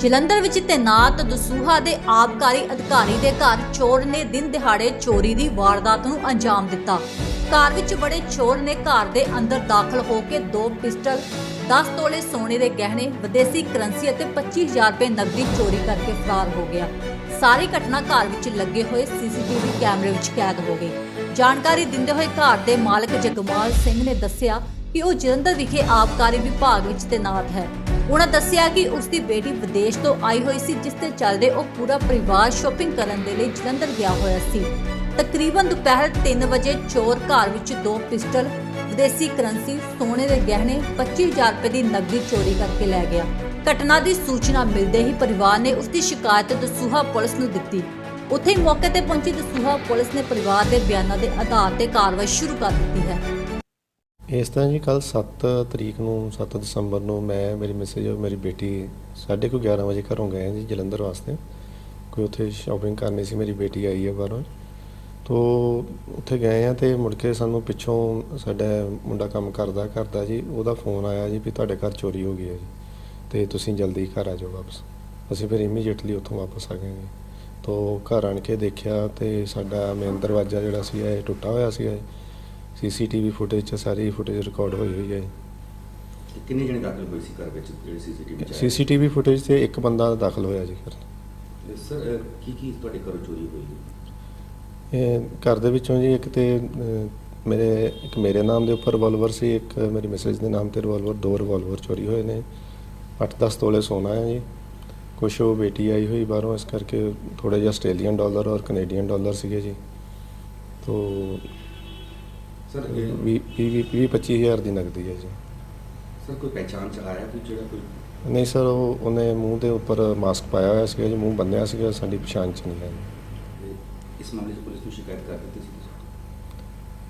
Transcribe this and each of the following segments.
ਜਲੰਧਰ ਵਿੱਚ ਤੈਨਾਤ ਦਸੂਹਾ ਦੇ ਆਬਕਾਰੀ ਅਧਿਕਾਰੀ ਦੇ ਘਰ ਚੋਰ ਨੇ ਦਿਨ ਦਿਹਾੜੇ ਚੋਰੀ ਦੀ ਵਾਰਦਾਤ ਨੂੰ ਅੰਜਾਮ ਦਿੱਤਾ। ਘਰ ਵਿੱਚ ਬੜੇ ਚੋਰ ਨੇ ਘਰ ਦੇ ਅੰਦਰ ਦਾਖਲ ਹੋ ਕੇ ਦੋ ਪਿਸਟਲ 10 ਤੋਲੇ ਸੋਨੇ ਦੇ ਗਹਿਣੇ, ਵਿਦੇਸੀ ਕਰੰਸੀ ਅਤੇ 25000 ਰੁਪਏ ਨਕਦੀ ਚੋਰੀ ਕਰਕੇ ਫਰਾਰ ਹੋ ਗਿਆ। ਸਾਰੀ ਘਟਨਾ ਘਰ ਵਿੱਚ ਲੱਗੇ ਹੋਏ ਸੀਸੀਟੀਵੀ ਕੈਮਰੇ ਵਿੱਚ ਕੈਦ ਹੋ ਗਈ। ਜਾਣਕਾਰੀ ਦਿੰਦੇ ਹੋਏ ਘਰ ਦੇ ਮਾਲਕ ਜਗਮਾਲ ਸਿੰਘ ਨੇ ਦੱਸਿਆ ਕਿ ਉਹ ਜਲੰਧਰ ਵਿਖੇ ਆਬਕਾਰੀ ਵਿਭਾਗ ਵਿੱਚ ਤੈਨਾਤ ਹੈ। ਉਹਨਾਂ ਦੱਸਿਆ ਕਿ ਉਸ ਦੀ ਬੇਟੀ ਵਿਦੇਸ਼ ਤੋਂ ਆਈ ਹੋਈ ਸੀ, ਜਿਸ ਦੇ ਚੱਲਦੇ ਉਹ ਪੂਰਾ ਪਰਿਵਾਰ ਸ਼ਾਪਿੰਗ ਕਰਨ ਦੇ ਲਈ ਜਲੰਧਰ ਗਿਆ ਹੋਇਆ ਸੀ। ਤਕਰੀਬਨ ਦੁਪਹਿਰ 3 ਵਜੇ ਚੋਰ ਘਰ ਵਿੱਚ ਦੋ ਪਿਸਟਲ, ਵਿਦੇਸੀ ਕਰੰਸੀ, ਸੋਨੇ ਦੇ ਗਹਿਣੇ 25000 ਰੁਪਏ ਦੀ ਨਕਦੀ ਚੋਰੀ ਕਰਕੇ ਲੈ ਗਿਆ। ਘਟਨਾ ਦੀ ਸੂਚਨਾ ਮਿਲਦੇ ਹੀ ਪਰਿਵਾਰ ਨੇ ਉਸ ਦੀ ਸ਼ਿਕਾਇਤ ਦਸੂਹਾ ਪੁਲਿਸ ਨੂੰ ਦਿੱਤੀ। ਉੱਥੇ ਮੌਕੇ ਤੇ ਪਹੁੰਚੀ ਦਸੂਹਾ ਪੁਲਿਸ ਨੇ ਪਰਿਵਾਰ ਦੇ ਬਿਆਨਾਂ ਦੇ ਆਧਾਰ ਤੇ ਕਾਰਵਾਈ ਸ਼ੁਰੂ ਕਰ ਦਿੱਤੀ ਹੈ। ਇਸ ਤਰ੍ਹਾਂ ਜੀ ਕੱਲ 7 ਤਰੀਕ ਨੂੰ 7 ਦਸੰਬਰ ਨੂੰ ਮੈਂ, ਮੇਰੀ ਮਿਸੇਜ ਔਰ ਮੇਰੀ ਬੇਟੀ ਸਾਢੇ ਕੁ 11 ਵਜੇ ਘਰੋਂ ਗਏ ਜੀ ਜਲੰਧਰ ਵਾਸਤੇ। ਕੋਈ ਉੱਥੇ ਸ਼ਾਪਿੰਗ ਕਰਨੀ ਸੀ, ਮੇਰੀ ਬੇਟੀ ਆਈ ਹੈ ਬਾਹਰੋਂ। ਤੋ ਉੱਥੇ ਗਏ ਆ ਤੇ ਮੁੜ ਕੇ ਸਾਨੂੰ ਪਿੱਛੋਂ ਸਾਡਾ ਮੁੰਡਾ ਕੰਮ ਕਰਦਾ ਕਰਦਾ ਜੀ, ਉਹਦਾ ਫੋਨ ਆਇਆ ਜੀ ਵੀ ਤੁਹਾਡੇ ਘਰ ਚੋਰੀ ਹੋ ਗਈ ਹੈ ਜੀ। ਤੇ ਤੁਸੀਂ ਜਲਦੀ ਘਰ ਆ ਜਾਓ ਵਾਪਸ। ਅਸੀਂ ਫਿਰ ਇਮੀਡੀਏਟਲੀ ਉੱਥੋਂ ਵਾਪਸ ਆ ਗਏ ਜੀ। ਤੋ ਘਰ ਆਣ ਕੇ ਦੇਖਿਆ ਤੇ ਸਾਡਾ ਮੇਨ ਦਰਵਾਜ਼ਾ ਜਿਹੜਾ ਸੀ ਇਹ ਟੁੱਟਾ ਹੋਇਆ ਸੀ ਸੀਸੀਟੀਵੀ ਫੁਟੇਜ 'ਚ ਸਾਰੀ ਫੁਟੇਜ ਰਿਕਾਰਡ ਹੋਈ ਹੋਈ ਹੈ ਤੇ ਕਿੰਨੇ ਜਣੇ ਦਾਖਲ ਹੋਏ ਸੀ ਘਰ ਵਿੱਚ ਜਿਹੜੇ ਸੀਸੀਟੀਵੀ ਚ ਆਏ? ਸੀਸੀਟੀਵੀ ਫੁਟੇਜ ਤੇ ਇੱਕ ਬੰਦਾ ਦਾਖਲ ਹੋਇਆ ਜੀ ਘਰ। ਤੇ ਸਰ ਅਹ, ਕੀ ਕੀ ਤੁਹਾਡੇ ਘਰੋਂ ਚੋਰੀ ਹੋਈ ਇਹ ਘਰ ਦੇ ਵਿੱਚੋਂ ਜੀ ਇੱਕ ਤੇ ਅਹ, ਮੇਰੇ ਇੱਕ ਮੇਰੇ ਨਾਮ ਦੇ ਉੱਪਰ ਰਿਵਾਲਵਰ ਸੀ ਇੱਕ ਮੇਰੀ ਮਿਸੇਜ ਦੇ ਨਾਮ ਤੇ ਰਿਵਾਲਵਰ ਦੋ ਰਿਵਾਲਵਰ ਚੋਰੀ ਹੋਏ ਨੇ। 8-10 ਤੋਲੇ ਸੋਨਾ ਹੈ ਜੀ। ਕੁਛ ਉਹ ਬੇਟੀ ਆਈ ਹੋਈ ਬਾਹਰੋਂ ਇਸ ਕਰਕੇ ਥੋੜੇ ਜਿਹਾ ਆਸਟ੍ਰੇਲੀਅਨ ਡਾਲਰ ਔਰ ਕੈਨੇਡੀਅਨ ਡਾਲਰ ਸੀਗੇ ਜੀ। ਤੋ ਸਰ ਇਹ- 20 ਵੀਹ 25 ਹਜ਼ਾਰ ਦੀ ਨਕਦੀ ਹੈ ਜੀ ਸਰ ਕੋਈ ਪਹਿਚਾਣ ਚ ਆਇਆ ਕਿ ਜਿਹੜਾ ਕੋਈ ਨਹੀਂ ਸਰ ਉਹ ਉਹਨੇ ਮੂੰਹ ਦੇ ਉੱਪਰ ਮਾਸਕ ਪਾਇਆ ਹੋਇਆ ਸੀਗਾ ਜੀ ਮੂੰਹ ਬੰਨਿਆ ਸੀਗਾ ਸਾਡੀ ਪਛਾਣ ਚ ਨਹੀਂ ਹੈ ਇਹ- ਇਸ ਮਾਮਲੇ 'ਚ ਪੁਲਿਸ ਨੂੰ ਸ਼ਿਕਾਇਤ ਕਰ ਦਿੱਤੀ ਸੀ ਤੁਸੀਂ?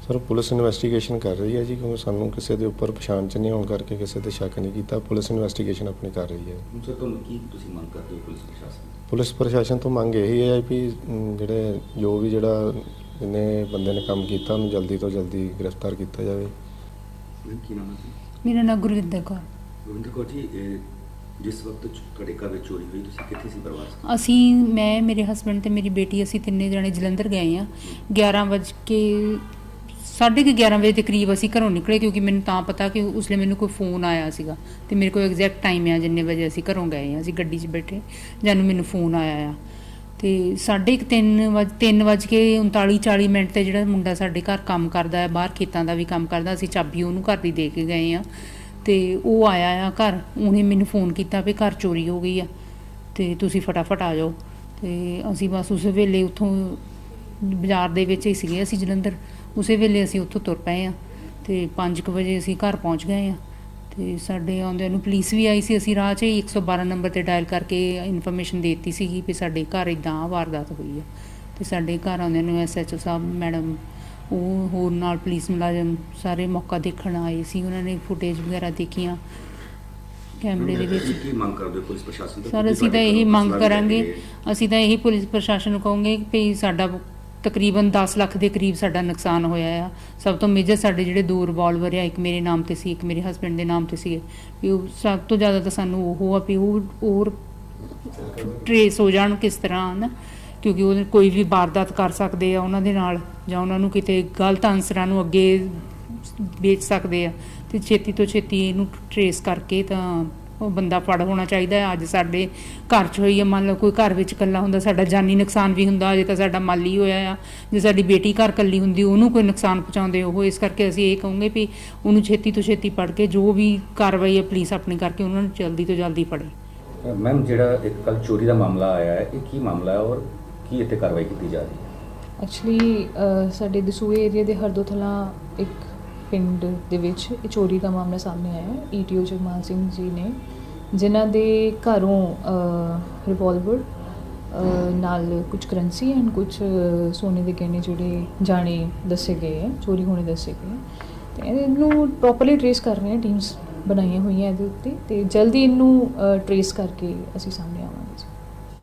ਸਰ ਪੁਲਿਸ ਇਨਵੈਸਟੀਗੇਸ਼ਨ ਕਰ ਰਹੀ ਹੈ ਜੀ ਕਿਉਂਕਿ ਸਾਨੂੰ ਕਿਸੇ ਦੇ ਉੱਪਰ ਪਛਾਣ ਚ ਨਹੀਂ ਹੋਣ ਕਰਕੇ ਕਿਸੇ ਤੇ ਸ਼ੱਕ ਨਹੀਂ ਕੀਤਾ ਪੁਲਿਸ ਇਨਵੈਸਟੀਗੇਸ਼ਨ ਆਪਣੀ ਕਰ ਰਹੀ ਹੈ ਹੁਣ ਸਰ ਤੁਹਾਨੂੰ ਕੀ ਤੁਸੀਂ ਮੰਗ ਕਰਦੇ ਹੋ ਪੁਲਿਸ ਪ੍ਰਸ਼ਾਸਨ ਤੋਂ? ਪੁਲਿਸ ਪ੍ਰਸ਼ਾਸਨ ਤੋਂ ਮੰਗ ਇਹੀ ਹੈ ਵੀ ਅਮ, ਜਿਹੜੇ ਜੋ ਵੀ ਜਿਹੜਾ ਜਿਹਨੇ ਬੰਦੇ ਨੇ ਕੰਮ ਕੀਤਾ ਉਹਨੂੰ ਜਲਦੀ ਤੋਂ ਜਲਦੀ ਗ੍ਰਿਫਤਾਰ ਕੀਤਾ ਜਾਵੇ। ਮੈਮ ਕੀ ਨਾਮ ਹੈ ਜੀ? ਮੇਰਾ ਨਾਮ ਗੁਰਵਿੰਦਰ ਕੌਰ। ਗੋਬਿੰਦਰ ਕੌਰ ਜੀ ਇਹ ਜਿਸ ਵਕਤ ਘਰ ਵਿੱਚ ਚੋਰੀ ਹੋਈ ਤੁਸੀਂ ਕਿੱਥੇ ਸੀ ਪਰਿਵਾਰ? ਅਸੀਂ ਮੈਂ ਮੇਰੇ ਹਸਬੰਡ ਤੇ ਮੇਰੀ ਬੇਟੀ ਅਸੀਂ ਤਿੰਨੇ ਜਣੇ ਜਲੰਧਰ ਗਏ ਆ 11 ਵਜੇ ਕੇ ਸਾਢੇ ਕੁ 11 ਵਜੇ ਦੇ ਕਰੀਬ ਅਸੀਂ ਘਰੋਂ ਨਿਕਲੇ ਕਿਉਂਕਿ ਮੈਨੂੰ ਤਾਂ ਪਤਾ ਕਿ ਉਸਲੇ ਮੈਨੂੰ ਕੋਈ ਫੋਨ ਆਇਆ ਸੀਗਾ। ਤੇ ਮੇਰੇ ਕੋਲ ਐਗਜ਼ੈਕਟ ਟਾਈਮ ਆ ਜਿੰਨੇ ਵਜੇ ਅਸੀਂ ਘਰੋਂ ਗਏ ਆ ਅਸੀਂ ਗੱਡੀ 'ਚ ਬੈਠੇ ਜਾਨੂੰ ਮੈਨੂੰ ਫੋਨ ਆਇਆ ਆ। ਤੇ ਸਾਢੇ ਕੁ ਤਿੰਨ ਵਜ 3 ਵਜ ਕੇ 39 40 ਮਿੰਟ ਤੇ ਜਿਹੜਾ ਮੁੰਡਾ ਸਾਡੇ ਘਰ ਕੰਮ ਕਰਦਾ ਹੈ, ਬਾਹਰ ਖੇਤਾਂ ਦਾ ਵੀ ਕੰਮ ਕਰਦਾ, ਅਸੀਂ ਚਾਬੀ ਉਹਨੂੰ ਘਰ ਦੀ ਦੇ ਕੇ ਗਏ ਆ ਤੇ ਉਹ ਆਇਆ ਆ ਘਰ, ਉਹਨੇ ਮੈਨੂੰ ਫੋਨ ਕੀਤਾ ਵੀ ਘਰ ਚੋਰੀ ਹੋ ਗਈ ਆ, ਤੇ ਤੁਸੀਂ ਫਟਾਫਟ ਆ ਜਾਓ। ਤੇ ਅਸੀਂ ਬਸ ਉਸ ਵੇਲੇ ਉੱਥੋਂ ਬਾਜ਼ਾਰ ਦੇ ਵਿੱਚ ਹੀ ਸੀਗੇ ਅਸੀਂ ਜਲੰਧਰ, ਉਸੇ ਵੇਲੇ ਅਸੀਂ ਉੱਥੋਂ ਤੁਰ ਪਏ ਆ ਤੇ 5:00 ਵਜੇ ਅਸੀਂ ਘਰ ਪਹੁੰਚ ਗਏ ਆ ਤੇ ਸਾਡੇ ਆਉਂਦਿਆਂ ਨੂੰ ਪੁਲਿਸ ਵੀ ਆਈ ਸੀ ਅਸੀਂ ਰਾਹ 'ਚ ਹੀ 112 ਨੰਬਰ ਤੇ ਡਾਇਲ ਕਰਕੇ ਇਨਫੋਰਮੇਸ਼ਨ ਦਿੱਤੀ ਸੀਗੀ ਵੀ ਸਾਡੇ ਘਰ ਇਦਾਂ ਵਾਰਦਾਤ ਹੋਈ ਆ। ਤੇ ਸਾਡੇ ਘਰ ਆਉਂਦਿਆਂ ਨੂੰ ਐਸਐਚਓ ਸਾਹਿਬ ਮੈਡਮ ਉਹ ਹੋਰ ਨਾਲ ਪੁਲਿਸ ਮੁਲਾਜ਼ਮ ਸਾਰੇ ਮੌਕਾ ਦੇਖਣ ਆਏ ਸੀ ਉਹਨਾਂ ਨੇ ਫੁਟੇਜ ਵਗੈਰਾ ਦੇਖੀਆਂ। ਕੈਮਰੇ ਦੇ ਵਿੱਚ ਕੀ ਮੰਗ ਕਰਦੇ ਹੋ ਪੁਲਿਸ ਪ੍ਰਸ਼ਾਸਨ ਤੋਂ? ਸਰ ਕਿ ਅਸੀਂ ਤਾਂ ਇਹੀ ਮੰਗ ਕਰਾਂਗੇ ਕੇ ਅਸੀਂ ਤਾਂ ਇਹੀ ਪੁਲਿਸ ਪ੍ਰਸ਼ਾਸਨ ਨੂੰ ਕਹਾਂਗੇ ਕਿ ਸਾਡਾ ਤਕਰੀਬਨ 10 ਲੱਖ ਦੇ ਕਰੀਬ ਸਾਡਾ ਨੁਕਸਾਨ ਹੋਇਆ ਆ। ਸਭ ਤੋਂ ਮੇਜਰ ਸਾਡੇ ਜਿਹੜੇ ਦੋ ਰਿਵਾਲਵਰ ਆ, ਇੱਕ ਮੇਰੇ ਨਾਮ ਤੇ ਸੀ, ਇੱਕ ਮੇਰੇ ਹਸਬੰਡ ਦੇ ਨਾਮ ਤੇ ਸੀ। ਵੀ ਉਹ ਸਭ ਤੋਂ ਜ਼ਿਆਦਾ ਤਾਂ ਸਾਨੂੰ ਉਹ ਆ ਵੀ ਉਹ, ਹੋਰ ਟਰੇਸ ਹੋ ਜਾਣ ਕਿਸ ਤਰ੍ਹਾਂ ਨਾ ਕਿਉਂਕਿ ਉਹ ਕੋਈ ਵੀ ਵਾਰਦਾਤ ਕਰ ਸਕਦੇ ਆ ਉਹਨਾਂ ਦੇ ਨਾਲ ਜਾਂ ਉਹਨਾਂ ਨੂੰ ਕਿਤੇ ਗਲਤ ਅਨਸਰਾਂ ਨੂੰ ਅੱਗੇ ਵੇਚ ਸਕਦੇ ਆ। ਤੇ ਛੇਤੀ ਤੋਂ ਛੇਤੀ ਇਹਨੂੰ ਟਰੇਸ ਕਰਕੇ ਤਾਂ ਉਹ ਬੰਦਾ ਫੜ ਹੋਣਾ ਚਾਹੀਦਾ ਹੈ। ਅੱਜ ਸਾਡੇ ਘਰ 'ਚ ਹੋਈ ਹੈ ਮੰਨ ਲਓ ਕੋਈ ਘਰ ਵਿੱਚ ਇਕੱਲਾ ਹੁੰਦਾ ਸਾਡਾ ਜਾਨੀ ਨੁਕਸਾਨ ਵੀ ਹੁੰਦਾ ਅਜੇ ਤਾਂ ਸਾਡਾ ਮਾਲੀ ਹੋਇਆ ਆ। ਜੇ ਸਾਡੀ ਬੇਟੀ ਘਰ ਇਕੱਲੀ ਹੁੰਦੀ ਉਹਨੂੰ ਕੋਈ ਨੁਕਸਾਨ ਪਹੁੰਚਾਉਂਦੇ ਉਹ ਇਸ ਕਰਕੇ ਅਸੀਂ ਇਹ ਕਹੂੰਗੇ ਵੀ ਉਹਨੂੰ ਛੇਤੀ ਤੋਂ ਛੇਤੀ ਪੜ ਕੇ ਜੋ ਵੀ ਕਾਰਵਾਈ ਹੈ ਪੁਲਿਸ ਆਪਣੀ ਕਰਕੇ ਉਹਨਾਂ ਨੂੰ ਜਲਦੀ ਤੋਂ ਜਲਦੀ ਫੜੇ। ਮੈਮ ਜਿਹੜਾ ਇੱਕ ਕੱਲ ਚੋਰੀ ਦਾ ਮਾਮਲਾ ਆਇਆ ਹੈ ਇਹ ਕੀ ਮਾਮਲਾ ਹੈ ਔਰ ਕੀ ਇੱਥੇ ਕਾਰਵਾਈ ਕੀਤੀ ਜਾ ਰਹੀ ਹੈ? ਐਕਚੁਅਲੀ ਸਾਡੇ ਦਸੂਏ ਏਰੀਆ ਦੇ ਹਰਦੋਥਲਾ ਇੱਕ ਪਿੰਡ ਦੇ ਵਿੱਚ ਇਹ ਚੋਰੀ ਦਾ ਮਾਮਲਾ ਸਾਹਮਣੇ ਆਇਆ ਹੈ ਈਟੀਓ ਜਗਮਾਲ ਸਿੰਘ ਜੀ ਨੇ, ਜਿਨ੍ਹਾਂ ਦੇ ਘਰੋਂ ਰਿਵਾਲਵਰ ਨਾਲ ਕੁਝ ਕਰੰਸੀ ਐਂਡ ਕੁਝ ਸੋਨੇ ਦੇ ਗਹਿਣੇ ਜਿਹੜੇ ਜਾਣੇ ਦੱਸੇ ਗਏ ਹੈ, ਚੋਰੀ ਹੋਣੇ ਦੱਸੇ ਗਏ ਹੈ। ਤੇ ਇਹਨੂੰ ਪ੍ਰੋਪਰਲੀ ਟਰੇਸ ਕਰ ਰਹੇ ਹੈ ਟੀਮਸ ਬਣਾਈਆਂ ਹੋਈਆਂ ਇਹਦੇ ਉੱਤੇ ਤੇ ਜਲਦੀ ਇਹਨੂੰ ਟਰੇਸ ਕਰਕੇ ਅਸੀਂ ਸਾਹਮਣੇ